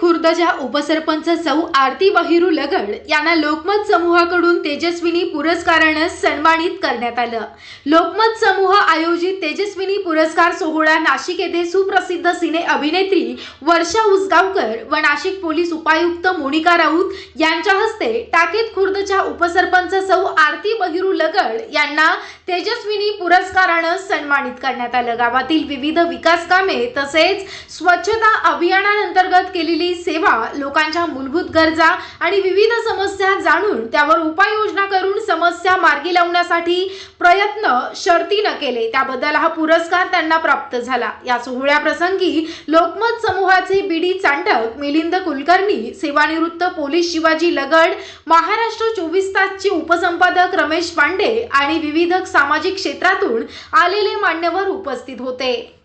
खुर्दच्या उपसरपंच सौ आरती बहिरू लगड यांना लोकमत समूहाकडून तेजस्विनी पुरस्कारानं सन्मानित करण्यात आलं. लोकमत समूह आयोजित तेजस्विनी पुरस्कार सोहळा नाशिक येथे सुप्रसिद्ध सिने अभिनेत्री वर्षा उसगावकर व नाशिक पोलीस उपायुक्त मोनिका राऊत यांच्या हस्ते टाकेत खुर्दच्या उपसरपंच सौ आरती बहिरू लगड यांना तेजस्विनी पुरस्कारानं सन्मानित करण्यात आलं. गावातील विविध विकास कामे तसेच स्वच्छता अभियानांतर्गत केलेली सेवा लोकांच्या मूलभूत गरजा आणि विविध समस्या जाणून त्यावर उपाययोजना करून समस्या मार्गी लावण्यासाठी प्रयत्न शर्तीनं केले. त्याबद्दल हा पुरस्कार त्यांना प्राप्त झाला. या सोहळ्याप्रसंगी लोकमत समूहाचे बीडी चांडक मिलिंद कुलकर्णी सेवानिवृत्त पोलीस शिवाजी लगड महाराष्ट्र चोवीस तासचे उपसंपादक रमेश पांडे आणि विविध सामाजिक क्षेत्रातून आलेले मान्यवर उपस्थित होते.